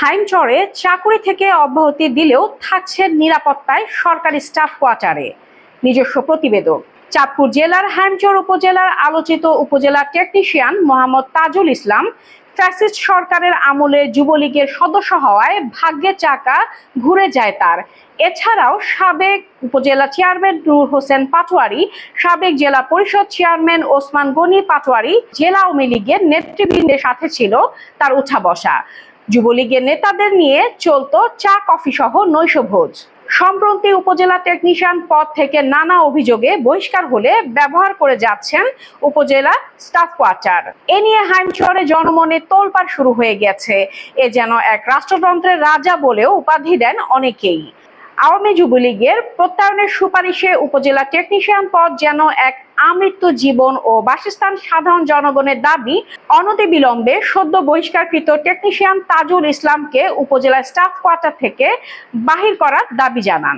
হাইমচরে চাকুরি থেকে অব্যাহতি দিলেও থাকছে নিরাপত্তায় সরকারি স্টাফ কোয়ার্টারে। নিজস্ব প্রতিবেদক, চাঁদপুর জেলার হাইমচর উপজেলার আলোচিত উপজেলা টেকনিশিয়ান মোহাম্মদ তাজুল ইসলাম, ফ্যাসিস্ট সরকারের আমলে যুবলীগের সদস্য হওয়ায় ভাগ্যে চাকা ঘুরে যায় তার। এছাড়াও সাবেক উপজেলা চেয়ারম্যান নূর হোসেন পাটোয়ারি, সাবেক জেলা পরিষদ চেয়ারম্যান ওসমান গনি পাটোয়ারি জেলা আওয়ামী লীগের নেতৃবৃন্দের সাথে ছিল তার উঠা বসা। যুবলীগের নেতাদের নিয়ে চলতো চা কফি সহ নৈশভোজ। সম্প্রতি উপজেলা টেকনিশিয়ান পদ থেকে নানা অভিযোগে বহিষ্কার হলে ব্যবহার করে যাচ্ছেন উপজেলা স্টাফ কোয়ার্টার এ নিয়ে হাইমচরে জনমনে তোলপাড় শুরু হয়ে গেছে। এ যেন এক রাষ্ট্রতন্ত্রের রাজা বলেও উপাধি দেন অনেকেই। আওয়ামী যুবলীগের প্রত্যয়নের সুপারিশে উপজেলা টেকনিশিয়ান পদ যেন এক আমৃত্য জীবন ও বাসস্থান সাধারণ জনগণের দাবি অনতিবিলম্বে সদ্য বহিষ্কারকৃত টেকনিশিয়ান তাজুল ইসলামকে উপজেলা স্টাফ কোয়ার্টার থেকে বাহির করার দাবি জানান।